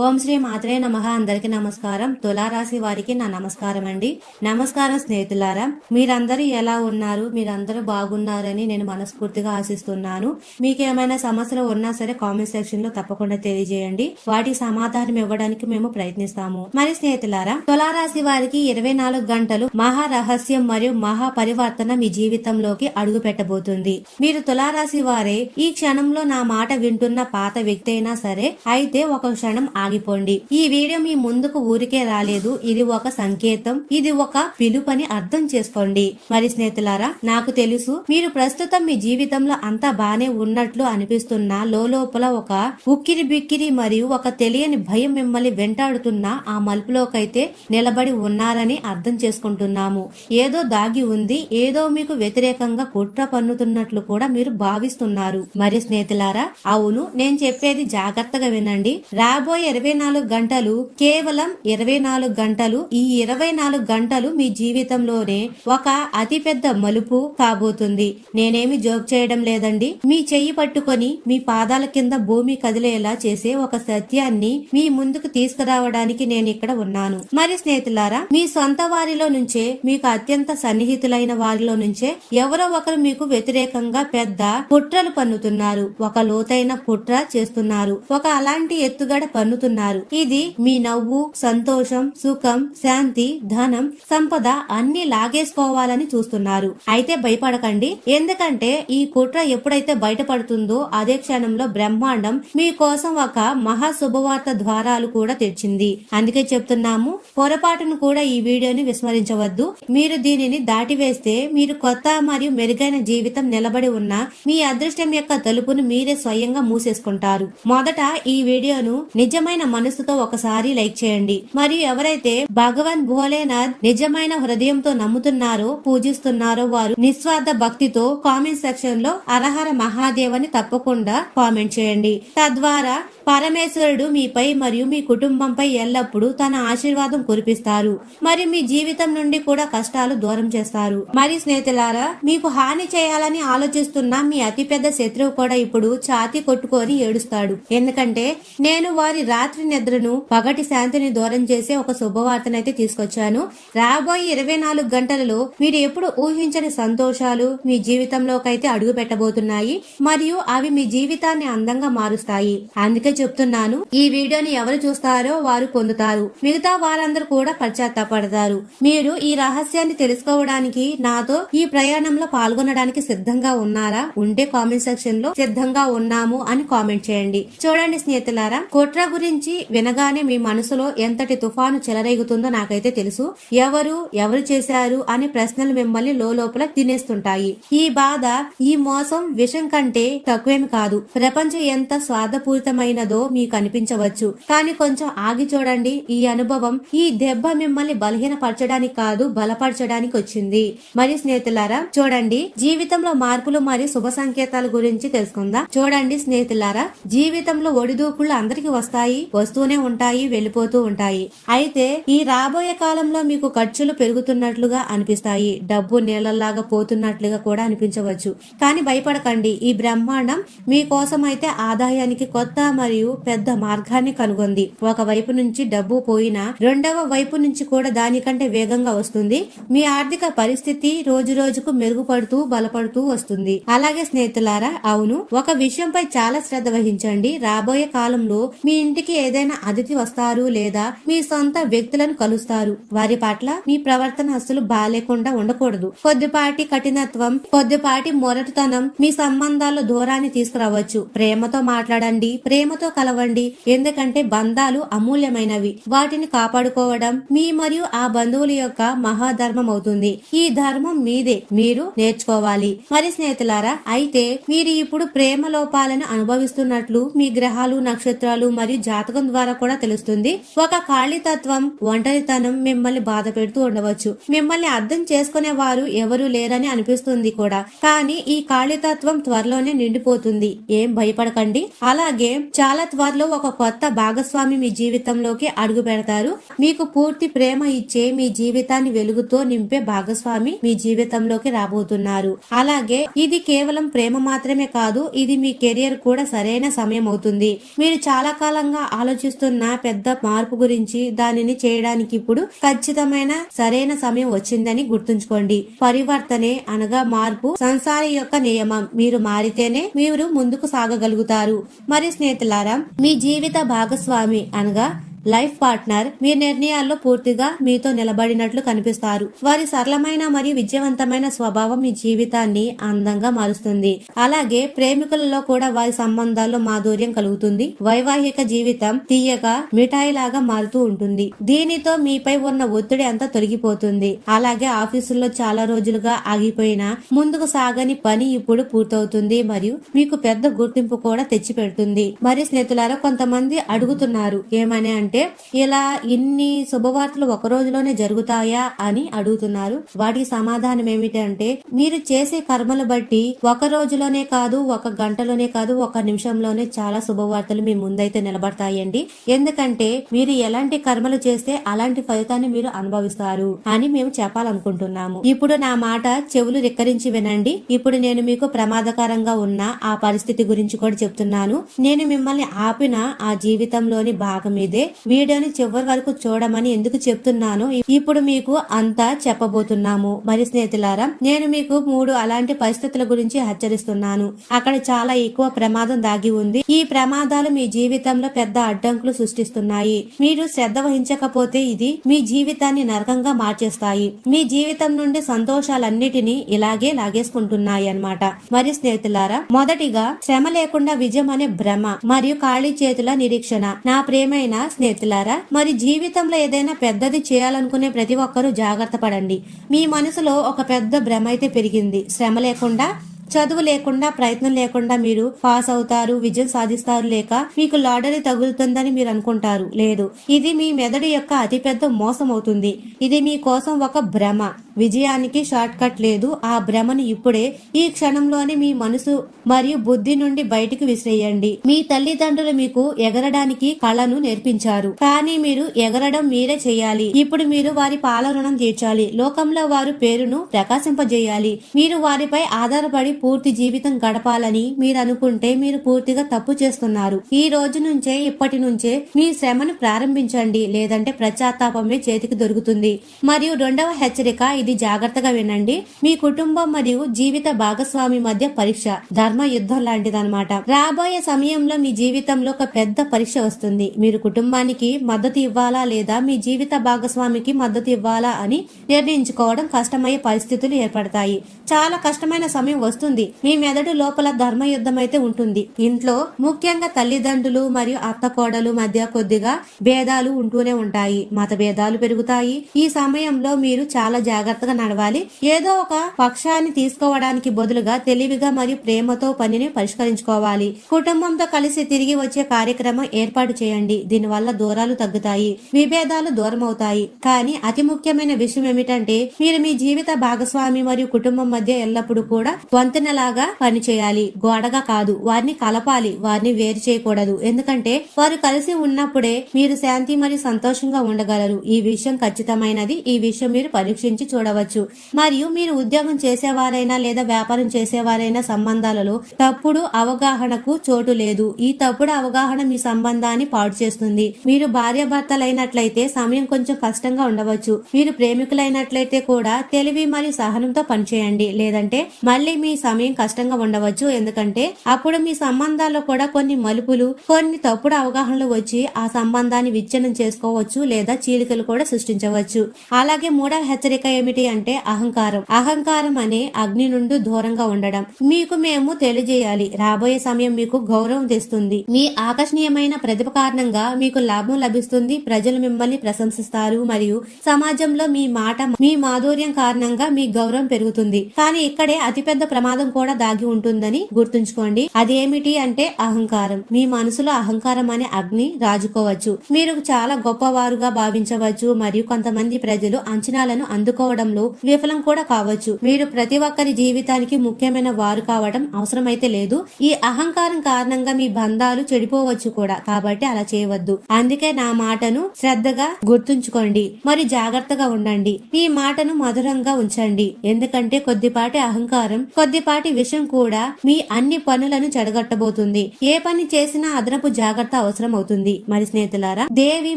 ఓం శ్రీ మాత్రే నమ. అందరికి నమస్కారం. తులారాశి వారికి నా నమస్కారం అండి. నమస్కారం స్నేహితులారా మీరందరూ ఎలా ఉన్నారు? మీరందరూ బాగున్నారని నేను మనస్ఫూర్తిగా ఆశిస్తున్నాను. మీకేమైనా సమస్యలు ఉన్నా సరే కామెంట్ సెక్షన్లో తప్పకుండా తెలియజేయండి. వాటికి సమాధానం ఇవ్వడానికి మేము ప్రయత్నిస్తాము. మరి స్నేహితులారా తులారాశి వారికి ఇరవై నాలుగు గంటలు మహా రహస్యం మరియు మహా పరివర్తన మీ జీవితంలోకి అడుగు పెట్టబోతుంది మీరు తులారాశి వారే ఈ క్షణంలో నా మాట వింటున్న పాత వ్యక్తి అయినా సరే అయితే ఒక క్షణం ఆగిపోండి. ఈ వీడియో మీ ముందుకు ఊరికే రాలేదు. ఇది ఒక సంకేతం. ఇది ఒక పిలుపని అర్థం చేసుకోండి. మరి స్నేహితులారా నాకు తెలుసు మీరు ప్రస్తుతం మీ జీవితంలో అంతా బానే ఉన్నట్లు అనిపిస్తున్నా లోపల ఒక ఉక్కిరి బిక్కిరి మరియు ఒక తెలియని భయం మిమ్మల్ని వెంటాడుతున్న ఆ మలుపులోకైతే నిలబడి ఉన్నారని అర్థం చేసుకుంటున్నాము. ఏదో దాగి ఉంది ఏదో మీకు వ్యతిరేకంగా కుట్ర పన్నుతున్నట్లు కూడా మీరు భావిస్తున్నారు. మరి స్నేహితులారా అవును నేను చెప్పేది జాగ్రత్తగా వినండి. రాబోయే ఇరవై నాలుగు గంటలు కేవలం ఇరవై నాలుగు గంటలు. ఈ ఇరవై నాలుగు గంటలు మీ జీవితంలోనే ఒక అతి పెద్ద మలుపు కాబోతుంది. నేనేమి జోక్ చేయడం లేదండి. మీ చెయ్యి పట్టుకొని మీ పాదాల కింద భూమి కదిలేలా చేసే ఒక సత్యాన్ని మీ ముందుకు తీసుకురావడానికి నేను ఇక్కడ ఉన్నాను. మరి స్నేహితులారా మీ సొంత వారిలో నుంచే మీకు అత్యంత సన్నిహితులైన వారిలో నుంచే ఎవరో ఒకరు మీకు వ్యతిరేకంగా పెద్ద కుట్రలు పన్నుతున్నారు. ఒక లోతైన కుట్ర చేస్తున్నారు. ఒక అలాంటి ఎత్తుగడ పన్ను పొందుతున్నారు ఇది మీ నవ్వు సంతోషం సుఖం శాంతి ధనం సంపద అన్ని లాగేసుకోవాలని చూస్తున్నారు. అయితే భయపడకండి. ఎందుకంటే ఈ కుట్ర ఎప్పుడైతే బయటపడుతుందో అదే క్షణంలో బ్రహ్మాండం మీకోసం ఒక మహా శుభవార్త ద్వారాలు కూడా తెచ్చింది అందుకే చెప్తున్నాము పొరపాటును కూడా ఈ వీడియోని విస్మరించవద్దు. మీరు దీనిని దాటివేస్తే మీరు కొత్త మరియు మెరుగైన జీవితం నిలబడి ఉన్న మీ అదృష్టం యొక్క తలుపును మీరే స్వయంగా మూసేసుకుంటారు. మొదట ఈ వీడియోను నిజమైన మనసుతో ఒకసారి లైక్ చేయండి. మరియు ఎవరైతే భగవాన్ భోలేనాథ్ నిజమైన హృదయంతో నమ్ముతున్నారో పూజిస్తున్నారో వారు నిస్వార్థ భక్తితో కామెంట్ సెక్షన్లో అరహర మహాదేవని తప్పకుండా కామెంట్ చేయండి. తద్వారా పరమేశ్వరుడు మీపై మరియు మీ కుటుంబంపై ఎల్లప్పుడూ తన ఆశీర్వాదం కురిపిస్తారు. మరి మీ జీవితం నుండి కూడా కష్టాలు దూరం చేస్తారు. మరి స్నేహితులారా మీకు హాని చేయాలని ఆలోచిస్తున్న మీ అతిపెద్ద శత్రువు కూడా ఇప్పుడు ఛాతి కొట్టుకొని ఏడుస్తాడు. ఎందుకంటే నేను వారి రాత్రి నిద్రను పగటి శాంతిని దూరం చేసే ఒక శుభవార్తనైతే తీసుకొచ్చాను. రాబోయే ఇరవై నాలుగు గంటలలో మీరు ఎప్పుడు ఊహించని సంతోషాలు మీ జీవితంలోకైతే అడుగు పెట్టబోతున్నాయి మరియు అవి మీ జీవితాన్ని అందంగా మారుస్తాయి. అందుకే చెప్తున్నాను ఈ వీడియోని ఎవరు చూస్తారో వారు పొందుతారు. మిగతా వారందరూ కూడా పశ్చాత్తాపడతారు. మీరు ఈ రహస్యాన్ని తెలుసుకోవడానికి నాతో ఈ ప్రయాణంలో పాల్గొనడానికి సిద్ధంగా ఉన్నారా? ఉంటే కామెంట్ సెక్షన్లో సిద్ధంగా ఉన్నాము అని కామెంట్ చేయండి. చూడండి స్నేహితులారా కుట్ర గురించి వినగానే మీ మనసులో ఎంతటి తుఫాను చెలరేగుతుందో నాకైతే తెలుసు. ఎవరు ఎవరు చేశారు అనే ప్రశ్నలు మిమ్మల్ని లోపల తినేస్తుంటాయి. ఈ బాధ ఈ మోసం విషం కంటే తక్కువేమి కాదు. ప్రపంచం ఎంత స్వార్థపూరితమైనదో మీకు అనిపించవచ్చు. కానీ కొంచెం ఆగి చూడండి. ఈ అనుభవం ఈ దెబ్బ మిమ్మల్ని బలహీనపరచడానికి కాదు బలపరచడానికి వచ్చింది. మరి స్నేహితులారా చూడండి. జీవితంలో మార్పులు మరియు శుభ సంకేతాల గురించి తెలుసుకుందాం. చూడండి స్నేహితులారా జీవితంలో ఒడిదూకుళ్ళు అందరికి వస్తాయి? వస్తూనే ఉంటాయి వెళ్ళిపోతూ ఉంటాయి. అయితే ఈ రాబోయే కాలంలో మీకు ఖర్చులు పెరుగుతున్నట్లుగా అనిపిస్తాయి. డబ్బు నీళ్ళలాగా పోతున్నట్లుగా కూడా అనిపించవచ్చు. కానీ భయపడకండి. ఈ బ్రహ్మాండం మీకోసం అయితే ఆదాయానికి కొత్త మరియు పెద్ద మార్గాన్ని కనుగొంది. ఒక వైపు నుంచి డబ్బు పోయినా రెండవ వైపు నుంచి కూడా దానికంటే వేగంగా వస్తుంది. మీ ఆర్థిక పరిస్థితి రోజు రోజుకు మెరుగుపడుతూ బలపడుతూ వస్తుంది. అలాగే స్నేహితులారా అవును ఒక విషయంపై చాలా శ్రద్ధ వహించండి. రాబోయే కాలంలో మీ ఇంటి ఇంటికి ఏదైనా అతిథి వస్తారు లేదా మీ సొంత వ్యక్తులను కలుస్తారు. వారి పట్ల మీ ప్రవర్తన అసలు బాలేకుండా ఉండకూడదు. కొద్దిపాటి కఠినత్వం కొద్దిపాటి మొరటుతనం మీ సంబంధాల్లో దూరాన్ని తీసుకురావచ్చు. ప్రేమతో మాట్లాడండి ప్రేమతో కలవండి. ఎందుకంటే బంధాలు అమూల్యమైనవి. వాటిని కాపాడుకోవడం మీ మరియు ఆ బంధువుల యొక్క మహాధర్మం అవుతుంది. ఈ ధర్మం మీదే. మీరు నేర్చుకోవాలి. మరి స్నేహితులారా అయితే మీరు ఇప్పుడు ప్రేమ లోపాలను అనుభవిస్తున్నట్లు మీ గ్రహాలు నక్షత్రాలు మరియు జాతకం ద్వారా కూడా తెలుస్తుంది. ఒక ఖాళీతత్వం ఒంటరితనం మిమ్మల్ని బాధ పెడుతూ ఉండవచ్చు. మిమ్మల్ని అర్థం చేసుకునే వారు ఎవరు లేరని అనిపిస్తుంది కూడా. కానీ ఈ ఖాళీతత్వం త్వరలోనే నిండిపోతుంది. ఏం భయపడకండి. అలాగే చాలా త్వరలో ఒక కొత్త భాగస్వామి మీ జీవితంలోకి అడుగు పెడతారు. మీకు పూర్తి ప్రేమ ఇచ్చే మీ జీవితాన్ని వెలుగుతో నింపే భాగస్వామి మీ జీవితంలోకి రాబోతున్నారు. అలాగే ఇది కేవలం ప్రేమ మాత్రమే కాదు ఇది మీ కెరియర్ కూడా సరైన సమయం అవుతుంది. మీరు చాలా కాలంగా ఆలోచిస్తున్న పెద్ద మార్పు గురించి దానిని చేయడానికి ఇప్పుడు ఖచ్చితమైన సరైన సమయం వచ్చిందని గుర్తుంచుకోండి. పరివర్తనే అనగా మార్పు సంసారి యొక్క నియమం. మీరు మారితేనే మీరు ముందుకు సాగగలుగుతారు. మరి స్నేహితులారా మీ జీవిత భాగస్వామి అనగా లైఫ్ పార్ట్నర్ మీ నిర్ణయాల్లో పూర్తిగా మీతో నిలబడినట్లు కనిపిస్తారు. వారి సరళమైన మరియు విజయవంతమైన స్వభావం మీ జీవితాన్ని అందంగా మారుస్తుంది. అలాగే ప్రేమికులలో కూడా వారి సంబంధాల్లో మాధుర్యం కలుగుతుంది. వైవాహిక జీవితం తీయగా మిఠాయిలాగా మారుతూ ఉంటుంది. దీనితో మీపై ఉన్న ఒత్తిడి అంతా తొలగిపోతుంది. అలాగే ఆఫీసుల్లో చాలా రోజులుగా ఆగిపోయిన ముందుకు సాగని పని ఇప్పుడు పూర్తవుతుంది మరియు మీకు పెద్ద గుర్తింపు కూడా తెచ్చిపెడుతుంది. మరి స్నేహితులారా కొంతమంది అడుగుతున్నారు ఏమని అంటే ఇలా ఇన్ని శుభవార్తలు ఒక రోజులోనే జరుగుతాయా అని అడుగుతున్నారు. వాటికి సమాధానం ఏమిటంటే మీరు చేసే కర్మలు బట్టి ఒక రోజులోనే కాదు ఒక గంటలోనే కాదు ఒక నిమిషంలోనే చాలా శుభవార్తలు మీ ముందైతే నిలబడతాయండి. ఎందుకంటే మీరు ఎలాంటి కర్మలు చేస్తే అలాంటి ఫలితాన్ని మీరు అనుభవిస్తారు అని మేము చెప్పాలనుకుంటున్నాము. ఇప్పుడు నా మాట చెవులు రిక్కరించి వినండి. ఇప్పుడు నేను మీకు ప్రమాదకరంగా ఉన్న ఆ పరిస్థితి గురించి కూడా చెప్తున్నాను. నేను మిమ్మల్ని ఆపిన ఆ జీవితంలోని భాగం ఇదే. వీడియోని చివరి వరకు చూడమని ఎందుకు చెప్తున్నాను? ఇప్పుడు మీకు అంతా చెప్పబోతున్నాము. మరి స్నేహితులారా నేను మీకు మూడు అలాంటి పరిస్థితుల గురించి హెచ్చరిస్తున్నాను. అక్కడ చాలా ఎక్కువ ప్రమాదం దాగి ఉంది. ఈ ప్రమాదాలు మీ జీవితంలో పెద్ద అడ్డంకులు సృష్టిస్తున్నాయి. మీరు శ్రద్ధ వహించకపోతే ఇది మీ జీవితాన్ని నరకంగా మార్చేస్తాయి. మీ జీవితం నుండి సంతోషాలన్నిటినీ ఇలాగే లాగేసుకుంటున్నాయి అన్నమాట. మరి స్నేహితులారా మొదటిగా శ్రమ లేకుండా విజయం అనే భ్రమ మరియు ఖాళీ చేతుల నిరీక్షణ. నా ప్రేమైన స్నేహితులారా మరి జీవితంలో ఏదైనా పెద్దది చేయాలనుకునే ప్రతి ఒక్కరూ జాగ్రత్త పడండి. మీ మనసులో ఒక పెద్ద భ్రమ అయితే పెరిగింది. శ్రమ లేకుండా చదువు లేకుండా ప్రయత్నం లేకుండా మీరు పాస్ అవుతారు విజయం సాధిస్తారు లేక మీకు లాటరీ తగులుతుందని మీరు అనుకుంటారు. లేదు ఇది మీ మెదడు యొక్క అతిపెద్ద మోసం అవుతుంది ఇది మీ కోసం ఒక భ్రమ. విజయానికి షార్ట్ కట్ లేదు. ఆ భ్రమను ఇప్పుడే ఈ క్షణంలోనే మీ మనసు మరియు బుద్ధి నుండి బయటికి విసిరేయండి. మీ తల్లిదండ్రులు మీకు ఎగరడానికి కళను నేర్పించారు. కానీ మీరు ఎగరడం మీరే చేయాలి. ఇప్పుడు మీరు వారి పాల రుణం తీర్చాలి. లోకంలో వారు పేరును ప్రకాశింపజేయాలి. మీరు వారిపై ఆధారపడి పూర్తి జీవితం గడపాలని మీరు అనుకుంటే మీరు పూర్తిగా తప్పు చేస్తున్నారు. ఈ రోజు నుంచే ఇప్పటి నుంచే మీ శ్రమను ప్రారంభించండి. లేదంటే ప్రచాతాపమే చేతికి దొరుకుతుంది. మరియు రెండవ హెచ్చరిక ఇది జాగ్రత్తగా వినండి. మీ కుటుంబం మరియు జీవిత భాగస్వామి మధ్య పరీక్ష ధర్మ యుద్ధం లాంటిదన్నమాట. రాబోయే సమయంలో మీ జీవితంలో ఒక పెద్ద పరీక్ష వస్తుంది. మీరు కుటుంబానికి మద్దతు ఇవ్వాలా లేదా మీ జీవిత భాగస్వామికి మద్దతు ఇవ్వాలా అని నిర్ణయించుకోవడం కష్టమయ్యే పరిస్థితులు ఏర్పడతాయి. చాలా కష్టమైన సమయం వస్తుంది. మీ మెదడు లోపల ధర్మ యుద్ధం అయితే ఉంటుంది. ఇంట్లో ముఖ్యంగా తల్లిదండ్రులు మరియు అత్త కోడలు మధ్య కొద్దిగా భేదాలు ఉంటూనే ఉంటాయి. మత భేదాలు పెరుగుతాయి. ఈ సమయంలో మీరు చాలా జాగ్రత్తగా నడవాలి. ఏదో ఒక పక్షాన్ని తీసుకోవడానికి బదులుగా తెలివిగా మరియు ప్రేమతో పనిని పరిష్కరించుకోవాలి. కుటుంబంతో కలిసి తిరిగి వచ్చే కార్యక్రమం ఏర్పాటు చేయండి. దీనివల్ల దూరాలు తగ్గుతాయి. విభేదాలు దూరం అవుతాయి కానీ అతి ముఖ్యమైన విషయం ఏమిటంటే మీరు మీ జీవిత భాగస్వామి మరియు కుటుంబం మధ్య ఎల్లప్పుడూ కూడా వంతెనలాగా పనిచేయాలి. గోడగా కాదు వారిని కలపాలి. వారిని వేరు చేయకూడదు. ఎందుకంటే వారు కలిసి ఉన్నప్పుడే మీరు శాంతి మరియు సంతోషంగా ఉండగలరు. ఈ విషయం ఖచ్చితమైనది. ఈ విషయం మీరు పరీక్షించి చూడవచ్చు. మరియు మీరు ఉద్యోగం చేసేవారైనా లేదా వ్యాపారం చేసేవారైనా సంబంధాలలో తప్పుడు అవగాహనకు చోటు లేదు. ఈ తప్పుడు అవగాహన మీ సంబంధాన్ని పాడు చేస్తుంది. మీరు భార్యాభర్తలైనట్లయితే సమయం కొంచెం కష్టంగా ఉండవచ్చు. మీరు ప్రేమికులైనట్లయితే కూడా తెలివి మరియు సహనంతో పనిచేయండి. లేదంటే మళ్ళీ మీ సమయం కష్టంగా ఉండవచ్చు. ఎందుకంటే అప్పుడు మీ సంబంధాల్లో కూడా కొన్ని మలుపులు కొన్ని తప్పుడు అవగాహనలు వచ్చి ఆ సంబంధాన్ని విచ్ఛిన్నం చేసుకోవచ్చు లేదా చీలికలు కూడా సృష్టించవచ్చు. అలాగే మూడవ హెచ్చరిక ఏమిటి అంటే అహంకారం. అహంకారం అనే అగ్ని నుండి దూరంగా ఉండడం. మీకు మేము తెలియజేయాలి. రాబోయే సమయం మీకు గౌరవం తెస్తుంది. మీ ఆకర్షణీయమైన ప్రతిభ కారణంగా మీకు లాభం లభిస్తుంది. ప్రజలు మిమ్మల్ని ప్రశంసిస్తారు మరియు సమాజంలో మీ మాట మీ మాధుర్యం కారణంగా మీ గౌరవం పెరుగుతుంది. కానీ ఇక్కడే అతిపెద్ద ప్రమాదం కూడా దాగి ఉంటుందని గుర్తుంచుకోండి. అదేమిటి అంటే అహంకారం. మీ మనసులో అహంకారం అనే అగ్ని రాజుకోవచ్చు. మీరు చాలా గొప్పవారుగా భావించవచ్చు మరియు కొంతమంది ప్రజలు అంచనాలను అందుకోవడం కావడంలో విఫలం కూడా కావచ్చు. మీరు ప్రతి ఒక్కరి జీవితానికి ముఖ్యమైన వారు కావడం అవసరమైతే లేదు. ఈ అహంకారం కారణంగా మీ బంధాలు చెడిపోవచ్చు కూడా. కాబట్టి అలా చేయవద్దు. అందుకే నా మాటను శ్రద్ధగా గుర్తుంచుకోండి. మరి జాగ్రత్తగా ఉండండి. మీ మాటను మధురంగా ఉంచండి. ఎందుకంటే కొద్దిపాటి అహంకారం కొద్దిపాటి విషయం కూడా మీ అన్ని పనులను చెడగొట్టబోతుంది. ఏ పని చేసినా అదనపు జాగ్రత్త అవసరం అవుతుంది మరి స్నేహితులారా దేవి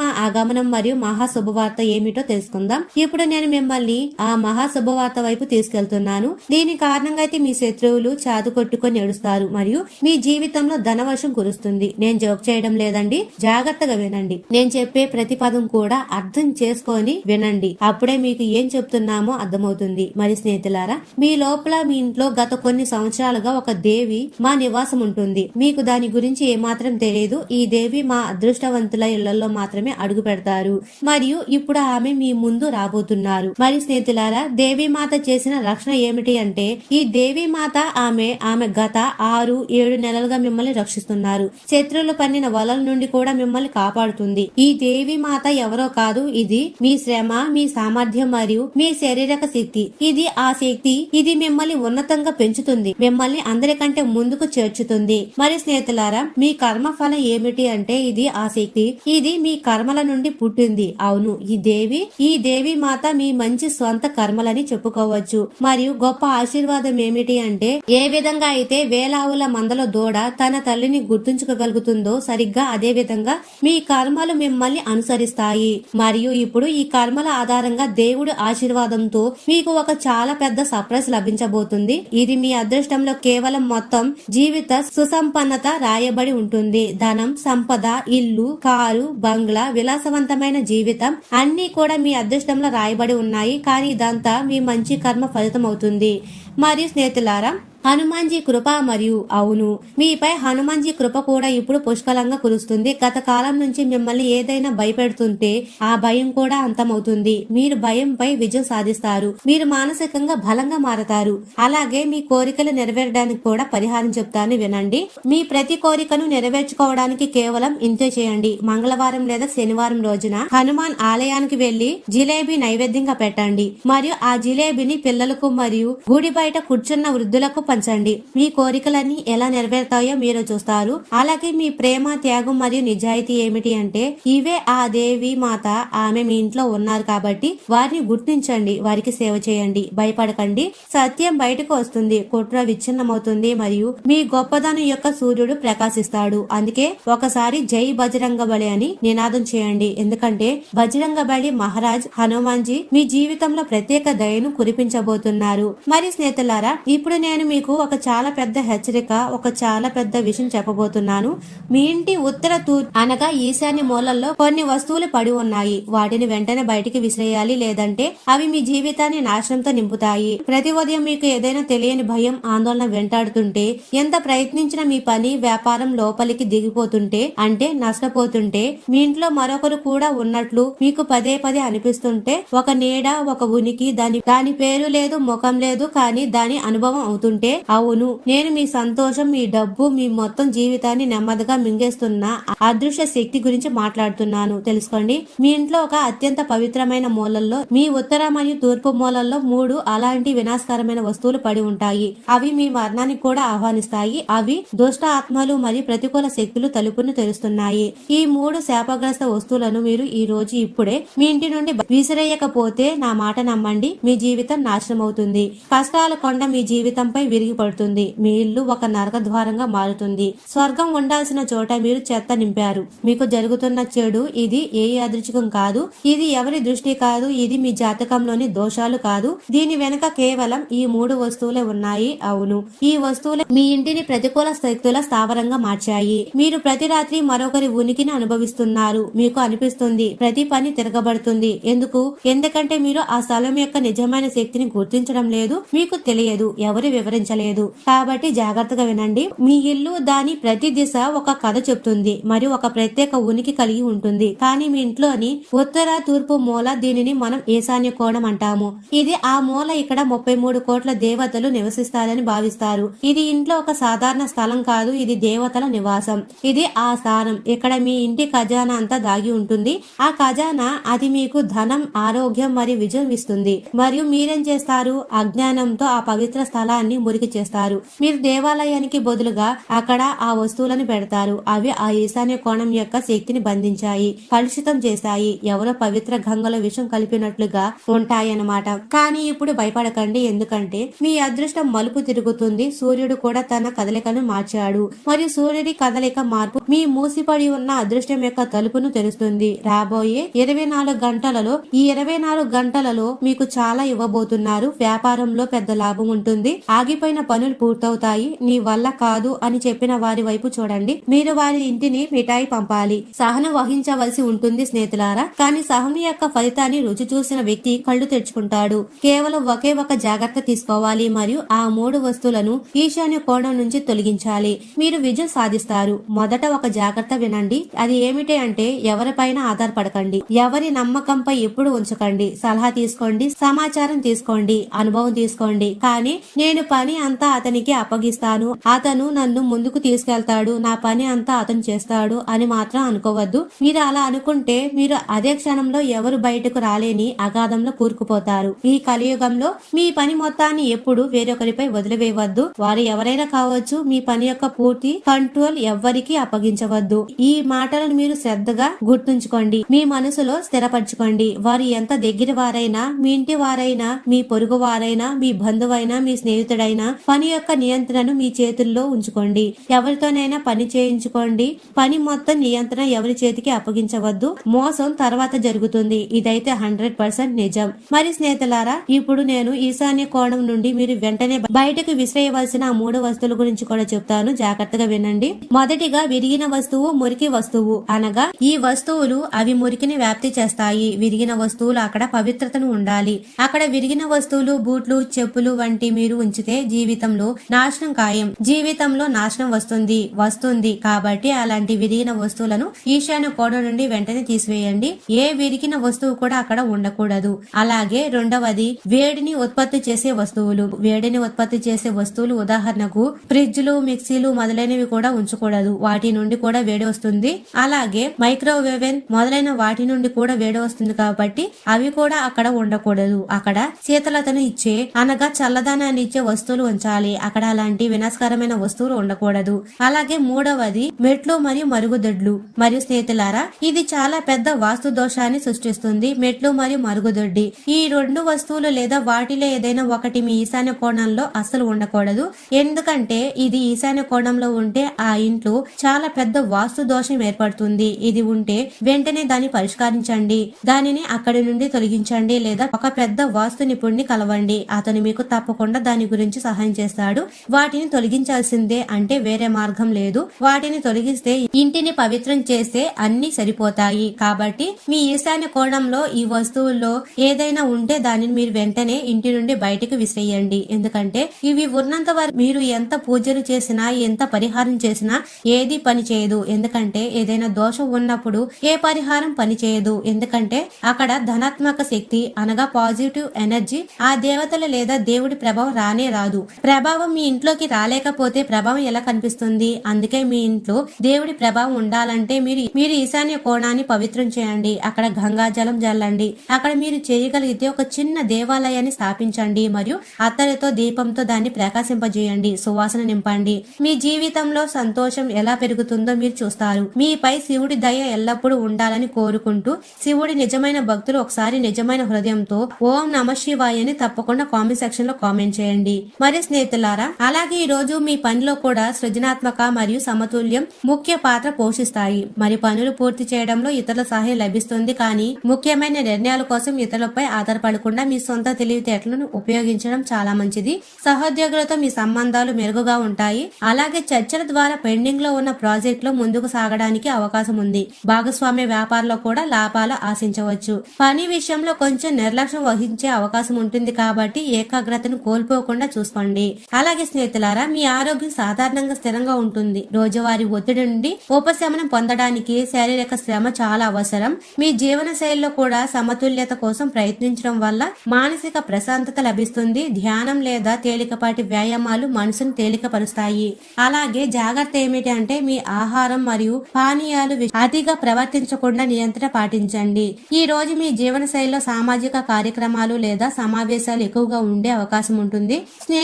మా ఆగమనం మరియు మహా శుభవార్త ఏమిటో తెలుసుకుందాం. ఇప్పుడు నేను మిమ్మల్ని ఆ మహా శుభవార్త వైపు తీసుకెళ్తున్నాను. దీని కారణంగా అయితే మీ శత్రువులు చాదు కొట్టుకొని ఏడుస్తారు మరియు మీ జీవితంలో ధనవర్షం కురుస్తుంది. నేను జోక్ చేయడం లేదండి జాగ్రత్తగా వినండి. నేను చెప్పే ప్రతి పదం కూడా అర్థం చేసుకొని వినండి. అప్పుడే మీకు ఏం చెప్తున్నామో అర్థమవుతుంది. మరి స్నేహితులారా మీ లోపల మీ ఇంట్లో గత కొన్ని సంవత్సరాలుగా ఒక దేవి మా నివాసం ఉంటుంది. మీకు దాని గురించి ఏమాత్రం తెలియదు. ఈ దేవి మా అదృష్టవంతుల ఇళ్ళలో మాత్రమే అడుగు పెడతారు. మరియు ఇప్పుడు ఆమె మీ ముందు రాబోతున్నారు. మరి స్నేహితులారా దేవీమాత చేసిన రక్షణ ఏమిటి అంటే ఈ దేవీమాత ఆమె ఆమె గత ఆరు ఏడు నెలలుగా మిమ్మల్ని రక్షిస్తున్నారు. శత్రువులు పన్నిన వలల నుండి కూడా మిమ్మల్ని కాపాడుతుంది. ఈ దేవి మాత ఎవరో కాదు ఇది మీ శ్రమ మీ సామర్థ్యం మరియు మీ శారీరక శక్తి. ఇది ఆ శక్తి ఇది మిమ్మల్ని ఉన్నతంగా పెంచుతుంది మిమ్మల్ని అందరికంటే ముందుకు చేర్చుతుంది. మరి స్నేహితులారా మీ కర్మ ఫలం ఏమిటి అంటే ఇది ఆ శక్తి ఇది మీ కర్మల నుండి పుట్టింది. అవును ఈ దేవి ఈ దేవి మాత మీ మంచి స్వంత కర్మలని చెప్పుకోవచ్చు. మరియు గొప్ప ఆశీర్వాదం ఏమిటి అంటే ఏ విధంగా అయితే వేలావుల మందల దూడ తన తల్లిని గుర్తుంచుకోగలుగుతుందో సరిగ్గా అదే విధంగా మీ కర్మలు మిమ్మల్ని అనుసరిస్తాయి. మరియు ఇప్పుడు ఈ కర్మల ఆధారంగా దేవుడు ఆశీర్వాదంతో మీకు ఒక చాలా పెద్ద సర్ప్రైజ్ లభించబోతుంది. ఇది మీ అదృష్టంలో కేవలం మొత్తం జీవిత సుసంపన్నత రాయబడి ఉంటుంది. ధనం సంపద ఇల్లు కారు బంగ్లా విలాసవంతమైన జీవితం అన్ని కూడా మీ అదృష్టంలో రాయబడి ఉన్నాయి. కానీ ఇదంతా మీ మంచి కర్మ ఫలితం అవుతుంది మరియు స్నేహితులారా హనుమాన్జీ కృప మరియు అవును. మీపై హనుమాన్జీ కృప కూడా ఇప్పుడు పుష్కలంగా కురుస్తుంది. గత కాలం నుంచి మిమ్మల్ని ఏదైనా భయపెడుతుంటే ఆ భయం కూడా అంతమవుతుంది. మీరు భయంపై విజయం సాధిస్తారు. మీరు మానసికంగా బలంగా మారతారు. అలాగే మీ కోరికలు నెరవేరడానికి కూడా పరిహారం చెప్తాను వినండి. మీ ప్రతి కోరికను నెరవేర్చుకోవడానికి కేవలం ఇంతే చేయండి. మంగళవారం లేదా శనివారం రోజున హనుమాన్ ఆలయానికి వెళ్ళి జిలేబీ నైవేద్యంగా పెట్టండి. మరియు ఆ జిలేబీని పిల్లలకు మరియు గుడి బయట కూర్చున్న వృద్ధులకు పంచండి మీ కోరికలన్నీ ఎలా నెరవేరుతాయో మీరు చూస్తారు. అలాగే మీ ప్రేమ త్యాగం మరియు నిజాయితీ ఏమిటి అంటే ఇవే ఆ దేవి మాత ఆమె మీ ఇంట్లో ఉన్నారు కాబట్టి వారిని గుర్తించండి వారికి సేవ చేయండి. భయపడకండి. సత్యం బయటకు వస్తుంది కుట్ర విచ్ఛిన్నమవుతుంది మరియు మీ గొప్పదనం యొక్క సూర్యుడు ప్రకాశిస్తాడు. అందుకే ఒకసారి జై బజరంగ బలి అని నినాదం చేయండి. ఎందుకంటే బజరంగ బలి మహారాజ్ హనుమాన్జీ మీ జీవితంలో ప్రత్యేక దయను కురిపించబోతున్నారు. మరి స్నేహితులారా ఇప్పుడు నేను మీకు ఒక చాలా పెద్ద హెచ్చరిక ఒక చాలా పెద్ద విషయం చెప్పబోతున్నాను. మీ ఇంటి ఉత్తర తూర్ అనగా ఈశాన్య మూలల్లో కొన్ని వస్తువులు పడి ఉన్నాయి. వాటిని వెంటనే బయటికి విసిరేయాలి లేదంటే అవి మీ జీవితాన్ని నాశనంతో నింపుతాయి. ప్రతి ఉదయం మీకు ఏదైనా తెలియని భయం ఆందోళన వెంటాడుతుంటే ఎంత ప్రయత్నించినా మీ పని వ్యాపారం లోపలికి దిగిపోతుంటే అంటే నష్టపోతుంటే మీ ఇంట్లో మరొకరు కూడా ఉన్నట్లు మీకు పదే పదే అనిపిస్తుంటే ఒక నీడ ఒక ఉనికి దాని దాని పేరు లేదు ముఖం లేదు కానీ దాని అనుభవం అవుతుంటే అవును నేను మీ సంతోషం మీ డబ్బు మీ మొత్తం జీవితాన్ని నెమ్మదిగా మింగేస్తున్న అదృశ్య శక్తి గురించి మాట్లాడుతున్నాను. తెలుసుకోండి. మీ ఇంట్లో ఒక అత్యంత పవిత్రమైన మూలల్లో మీ ఉత్తర మరియు తూర్పు మూలల్లో మూడు అలాంటి వినాశకరమైన వస్తువులు పడి ఉంటాయి. అవి మీ మరణానికి కూడా ఆహ్వానిస్తాయి. అవి దుష్ట ఆత్మలు మరియు ప్రతికూల శక్తులు తలుపును తెరుస్తున్నాయి. ఈ మూడు శాపగ్రస్త వస్తువులను మీరు ఈ రోజు ఇప్పుడే మీ ఇంటి నుండి విసిరేయకపోతే నా మాట నమ్మండి. మీ జీవితం నాశనం అవుతుంది కష్టాల కొండ మీ జీవితంపై విరిగి పడుతుంది మీ ఇల్లు ఒక నరక ద్వారంగా మారుతుంది. స్వర్గం ఉండాల్సిన చోట మీరు చెత్త నింపారు. మీకు జరుగుతున్న చెడు ఇది ఏ యాదృచ్ఛికం కాదు. ఇది ఎవరి దృష్టి కాదు. ఇది మీ జాతకంలోని దోషాలు కాదు. దీని వెనుక కేవలం ఈ మూడు వస్తువులే ఉన్నాయి. అవును. ఈ వస్తువులు మీ ఇంటిని ప్రతికూల శక్తుల స్థావరంగా మార్చాయి. మీరు ప్రతి రాత్రి మరొకరి ఉనికిని అనుభవిస్తున్నారు. మీకు అనిపిస్తుంది ప్రతి పని తిరగబడుతుంది. ఎందుకు? ఎందుకంటే మీరు ఆ స్థలం యొక్క నిజమైన శక్తిని గుర్తించడం లేదు. మీకు తెలియదు. ఎవరు వివరించారు కనిపించలేదు కాబట్టి జాగ్రత్తగా వినండి. మీ ఇల్లు దాని ప్రతి దిశ ఒక కథ చెప్తుంది. మరియు ఒక ప్రత్యేక ఉనికి కలిగి ఉంటుంది. కానీ మీ ఇంట్లోని ఉత్తర తూర్పు మూల దీనిని మనం ఈశాన్య కోణం అంటాము. ఇది ఆ మూల ఇక్కడ ముప్పై మూడు కోట్ల దేవతలు నివసిస్తారని భావిస్తారు. ఇది ఇంట్లో ఒక సాధారణ స్థలం కాదు. ఇది దేవతల నివాసం. ఇది ఆ స్థానం. ఇక్కడ మీ ఇంటి ఖజానా అంతా దాగి ఉంటుంది. ఆ ఖజానా అది మీకు ధనం ఆరోగ్యం మరియు విజయం ఇస్తుంది. మరియు మీరేం చేస్తారు? అజ్ఞానంతో ఆ పవిత్ర స్థలాన్ని దేవుడికి చేస్తారు. మీరు దేవాలయానికి బదులుగా అక్కడ ఆ వస్తువులను పెడతారు. అవి ఆ ఈశాన్య కోణం యొక్క శక్తిని బంధించాయి. కలుషితం చేశాయి. ఎవరో పవిత్ర గంగలో విషం కలిపినట్లుగా ఉంటాయన్నమాట. కానీ ఇప్పుడు భయపడకండి. ఎందుకంటే మీ అదృష్టం మలుపు తిరుగుతుంది. సూర్యుడు కూడా తన కదలికను మార్చాడు. మరియు సూర్యుడి కదలిక మార్పు మీ మూసిపడి ఉన్న అదృష్టం యొక్క తలుపును తెరుస్తుంది. రాబోయే ఇరవై నాలుగు గంటలలో ఈ ఇరవై నాలుగు గంటలలో మీకు చాలా ఇవ్వబోతున్నారు. వ్యాపారంలో పెద్ద లాభం ఉంటుంది. ఆగిపోయిన పనులు పూర్తవుతాయి నీ వల్ల కాదు అని చెప్పిన వారి వైపు చూడండి. మీరు వారి ఇంటిని మిఠాయి పంపాలి. సహనం వహించవలసి ఉంటుంది స్నేహితులారా. కానీ సహనం యొక్క ఫలితాన్ని రుచి చూసిన వ్యక్తి కళ్ళు తెరుచుకుంటాడు. కేవలం ఒకే ఒక జాగ్రత్త తీసుకోవాలి మరియు ఆ మూడు వస్తువులను ఈశాన్య కోణం నుంచి తొలగించాలి. మీరు విజయం సాధిస్తారు. మొదట ఒక జాగ్రత్త వినండి. అది ఏమిటి అంటే ఎవరిపైన ఆధారపడకండి. ఎవరి నమ్మకంపై ఎప్పుడు ఉంచకండి. సలహా తీసుకోండి. సమాచారం తీసుకోండి. అనుభవం తీసుకోండి. కానీ నేను పని అంతా అతనికి అప్పగిస్తాను. అతను నన్ను ముందుకు తీసుకెళ్తాడు. నా పని అంతా అతను చేస్తాడు అని మాత్రం అనుకోవద్దు. మీరు అలా అనుకుంటే మీరు అదే క్షణంలో ఎవరు బయటకు రాలేని అగాధంలో కూరుకుపోతారు. ఈ కలియుగంలో మీ పని మొత్తాన్ని ఎప్పుడు వేరొకరిపై వదిలివేయవద్దు. వారు ఎవరైనా కావచ్చు మీ పని యొక్క పూర్తి కంట్రోల్ ఎవ్వరికి అప్పగించవద్దు. ఈ మాటలను మీరు శ్రద్ధగా గుర్తుంచుకోండి. మీ మనసులో స్థిరపరచుకోండి. వారు ఎంత దగ్గర వారైనా మీ ఇంటి వారైనా మీ పొరుగు వారైనా మీ బంధువైనా మీ స్నేహితుడైనా పని యొక్క నియంత్రణను మీ చేతుల్లో ఉంచుకోండి. ఎవరితోనైనా పని చేయించుకోండి. పని మొత్తం నియంత్రణ ఎవరి చేతికి అప్పగించవద్దు. మోసం తర్వాత జరుగుతుంది. ఇదైతే హండ్రెడ్ పర్సెంట్ నిజం. మరి స్నేహితులారా ఇప్పుడు నేను ఈశాన్య కోణం నుండి మీరు వెంటనే బయటకు విసిరేయవలసిన ఆ మూడు వస్తువుల గురించి కూడా చెప్తాను. జాగ్రత్తగా వినండి. మొదటిగా విరిగిన వస్తువు మురికి వస్తువు. అనగా ఈ వస్తువులు అవి మురికిని వ్యాప్తి చేస్తాయి. విరిగిన వస్తువులు అక్కడ పవిత్రతను ఉండాలి. అక్కడ విరిగిన వస్తువులు బూట్లు చెప్పులు వంటి మీరు ఉంచితే జీవితంలో నాశనం ఖాయం. జీవితంలో నాశనం వస్తుంది వస్తుంది కాబట్టి అలాంటి విరిగిన వస్తువులను ఈశాన్య కోడ నుండి వెంటనే తీసివేయండి. ఏ విరిగిన వస్తువు కూడా అక్కడ ఉండకూడదు. అలాగే రెండవది వేడిని ఉత్పత్తి చేసే వస్తువులు. వేడిని ఉత్పత్తి చేసే వస్తువులు ఉదాహరణకు ఫ్రిడ్జ్లు మిక్సీలు మొదలైనవి కూడా ఉంచకూడదు. వాటి నుండి కూడా వేడి వస్తుంది. అలాగే మైక్రోవేవెన్ మొదలైన వాటి నుండి కూడా వేడి వస్తుంది కాబట్టి అవి కూడా అక్కడ ఉండకూడదు. అక్కడ శీతలతను ఇచ్చే అనగా చల్లదనాన్ని ఇచ్చే వస్తువులు ఉంచాలి. అక్కడ అలాంటి వినాశకరమైన వస్తువులు ఉండకూడదు. అలాగే మూడవది మెట్లు మరియు మరుగుదొడ్లు. మరియు స్నేహితులారా ఇది చాలా పెద్ద వాస్తు దోషాన్ని సృష్టిస్తుంది. మెట్లు మరియు మరుగుదొడ్డి. ఈ రెండు వస్తువులు లేదా వాటిలో ఏదైనా ఒకటి మీ ఈశాన్య కోణంలో అస్సలు ఉండకూడదు. ఎందుకంటే ఇది ఈశాన్య కోణంలో ఉంటే ఆ ఇంట్లో చాలా పెద్ద వాస్తు దోషం ఏర్పడుతుంది. ఇది ఉంటే వెంటనే దాన్ని పరిష్కరించండి. దానిని అక్కడి నుండి తొలగించండి లేదా ఒక పెద్ద వాస్తు నిపుణుని కలవండి. అతను మీకు తప్పకుండా దాని గురించి సహాయం చేస్తాడు. వాటిని తొలగించాల్సిందే అంటే వేరే మార్గం లేదు. వాటిని తొలగిస్తే ఇంటిని పవిత్రం చేస్తే అన్ని సరిపోతాయి. కాబట్టి మీ ఈశాన్య కోణంలో ఈ వస్తువుల్లో ఏదైనా ఉంటే దానిని మీరు వెంటనే ఇంటి నుండి బయటకు విసిరేయండి. ఎందుకంటే ఇవి ఉన్నంత వరకు మీరు ఎంత పూజలు చేసినా ఎంత పరిహారం చేసినా ఏది పని చేయదు. ఎందుకంటే ఏదైనా దోషం ఉన్నప్పుడు ఏ పరిహారం పని చేయదు. ఎందుకంటే అక్కడ ధనాత్మక శక్తి అనగా పాజిటివ్ ఎనర్జీ. ఆ దేవతల లేదా దేవుడి ప్రభావం రానే రాదు. ప్రభావం మీ ఇంట్లోకి రాలేకపోతే ప్రభావం ఎలా కనిపిస్తుంది? అందుకే మీ ఇంట్లో దేవుడి ప్రభావం ఉండాలంటే మీరు మీరు ఈశాన్య కోణాన్ని పవిత్రం చేయండి. అక్కడ గంగా జలం జల్లండి. అక్కడ మీరు చేయగలిగితే ఒక చిన్న దేవాలయాన్ని స్థాపించండి మరియు అత్తరితో దీపంతో దాన్ని ప్రకాశింపజేయండి. సువాసన నింపండి. మీ జీవితంలో సంతోషం ఎలా పెరుగుతుందో మీరు చూస్తారు. మీపై శివుడి దయ ఎల్లప్పుడూ ఉండాలని కోరుకుంటూ శివుడి నిజమైన భక్తులు ఒకసారి నిజమైన హృదయంతో ఓం నమ శివాయని తప్పకుండా కామెంట్ సెక్షన్లో కామెంట్ చేయండి. మరి స్నేహితులారా అలాగే ఈ రోజు మీ పనిలో కూడా సృజనాత్మక మరియు సమతుల్యం ముఖ్య పాత్ర పోషిస్తాయి. మరి పనులు పూర్తి చేయడంలో ఇతరుల సహాయం లభిస్తుంది కానీ ముఖ్యమైన నిర్ణయాల కోసం ఇతరులపై ఆధారపడకుండా మీ సొంత తెలివితేటలను ఉపయోగించడం చాలా మంచిది. సహోద్యోగులతో మీ సంబంధాలు మెరుగుగా ఉంటాయి. అలాగే చర్చల ద్వారా పెండింగ్లో ఉన్న ప్రాజెక్ట్లో ముందుకు సాగడానికి అవకాశం ఉంది. భాగస్వామ్య వ్యాపారంలో కూడా లాభాలు ఆశించవచ్చు. పని విషయంలో కొంచెం నిర్లక్ష్యం వహించే అవకాశం ఉంటుంది కాబట్టి ఏకాగ్రతను కోల్పోకుండా చూసుకోండి. చేసుకోండి. అలాగే స్నేహితులారా మీ ఆరోగ్యం సాధారణంగా స్థిరంగా ఉంటుంది. రోజువారి ఒత్తిడి నుండి ఉపశమనం పొందడానికి శారీరక శ్రమ చాలా అవసరం. మీ జీవన శైలిలో కూడా సమతుల్యత కోసం ప్రయత్నించడం వల్ల మానసిక ప్రశాంతత లభిస్తుంది. ధ్యానం లేదా తేలికపాటి వ్యాయామాలు మనసును తేలికపరుస్తాయి. అలాగే జాగ్రత్త ఏమిటి అంటే మీ ఆహారం మరియు పానీయాలు అతిగా ప్రవర్తించకుండా నియంత్రణ పాటించండి. ఈ రోజు మీ జీవన శైలిలో సామాజిక కార్యక్రమాలు లేదా సమావేశాలు ఎక్కువగా ఉండే అవకాశం ఉంటుంది.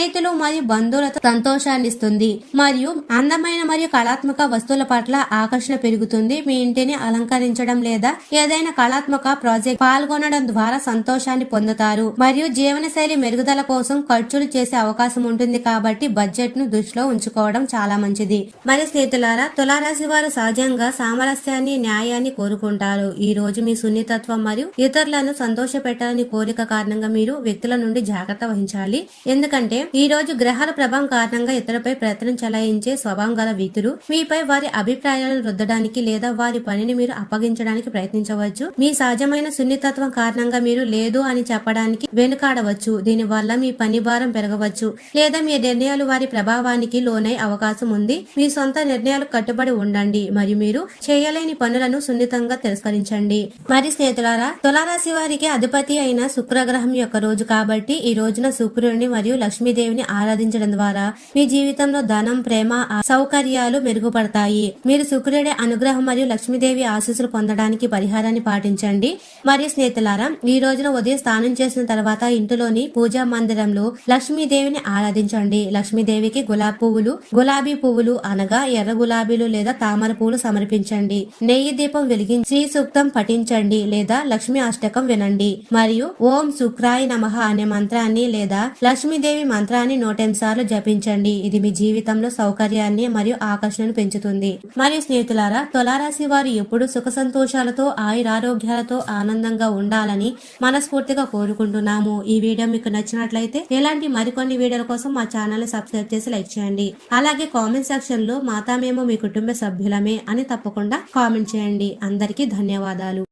స్నేహితులు మరియు బంధువులతో సంతోషాన్ని ఇస్తుంది మరియు అందమైన మరియు కళాత్మక వస్తువుల పట్ల ఆకర్షణ పెరుగుతుంది. మీ ఇంటిని అలంకరించడం లేదా ఏదైనా కళాత్మక ప్రాజెక్ట్ పాల్గొనడం ద్వారా సంతోషాన్ని పొందుతారు. మరియు జీవనశైలి మెరుగుదల కోసం ఖర్చులు చేసే అవకాశం ఉంటుంది కాబట్టి బడ్జెట్ను దృష్టిలో ఉంచుకోవడం చాలా మంచిది. మరి స్నేహితులారా తులారాశి వారు సహజంగా సామరస్యాన్ని న్యాయాన్ని కోరుకుంటారు. ఈ రోజు మీ సున్నితత్వం మరియు ఇతరులను సంతోష పెట్టాలని కోరిక కారణంగా మీరు వ్యక్తుల నుండి జాగ్రత్త వహించాలి. ఎందుకంటే ఈ రోజు గ్రహాల ప్రభావం కారణంగా ఇతరులపై ప్రయత్నం చలాయించే స్వభావం గల వ్యక్తులు మీపై వారి అభిప్రాయాలను రుద్దడానికి లేదా వారి పనిని మీరు అప్పగించడానికి ప్రయత్నించవచ్చు. మీ సహజమైన సున్నితత్వం కారణంగా మీరు లేదు అని చెప్పడానికి వెనుకాడవచ్చు. దీని వల్ల మీ పని భారం పెరగవచ్చు. లేదా మీ నిర్ణయాలు వారి ప్రభావానికి లోనై అవకాశం ఉంది. మీ సొంత నిర్ణయాలు కట్టుబడి ఉండండి. మరియు మీరు చేయలేని పనులను సున్నితంగా తిరస్కరించండి. మరి స్నేహితులారా తులారాశి వారికి అధిపతి అయిన శుక్రగ్రహం యొక్క రోజు కాబట్టి ఈ రోజున శుక్రుడిని మరియు లక్ష్మీదేవిని ఆరాధించడం ద్వారా మీ జీవితంలో ధనం ప్రేమ సౌకర్యాలు మెరుగుపడతాయి. మీరు శుక్రుడి అనుగ్రహం మరియు లక్ష్మీదేవి ఆశీస్సులు పొందడానికి పరిహారాన్ని పాటించండి. మరియు స్నేహితులారా ఈ రోజున ఉదయం స్నానం చేసిన తర్వాత ఇంటిలోని పూజా మందిరంలో లక్ష్మీదేవిని ఆరాధించండి. లక్ష్మీదేవికి గులాబీ పువ్వులు గులాబీ పువ్వులు అనగా ఎర్ర గులాబీలు లేదా తామర పువ్వులు సమర్పించండి. నెయ్యి దీపం వెలిగించి శ్రీ సూక్తం పఠించండి లేదా లక్ష్మీ అష్టకం వినండి. మరియు ఓం శుక్రాయ నమః అనే మంత్రాన్ని లేదా లక్ష్మీదేవి మంత్రాన్ని నూటెనిమిది సార్లు జపించండి. ఇది మీ జీవితంలో సౌకర్యాన్ని మరియు ఆకర్షణను పెంచుతుంది. మరియు స్నేహితులారా తులారాశి వారు ఎప్పుడు సుఖ సంతోషాలతో ఆయురారోగ్యాలతో ఆనందంగా ఉండాలని మనస్ఫూర్తిగా కోరుకుంటున్నాము. ఈ వీడియో మీకు నచ్చినట్లయితే ఇలాంటి మరికొన్ని వీడియోల కోసం మా ఛానల్ సబ్స్క్రైబ్ చేసి లైక్ చేయండి. అలాగే కామెంట్ సెక్షన్లో మాతా మేము మీ కుటుంబ సభ్యులమే అని తప్పకుండా కామెంట్ చేయండి. అందరికీ ధన్యవాదాలు.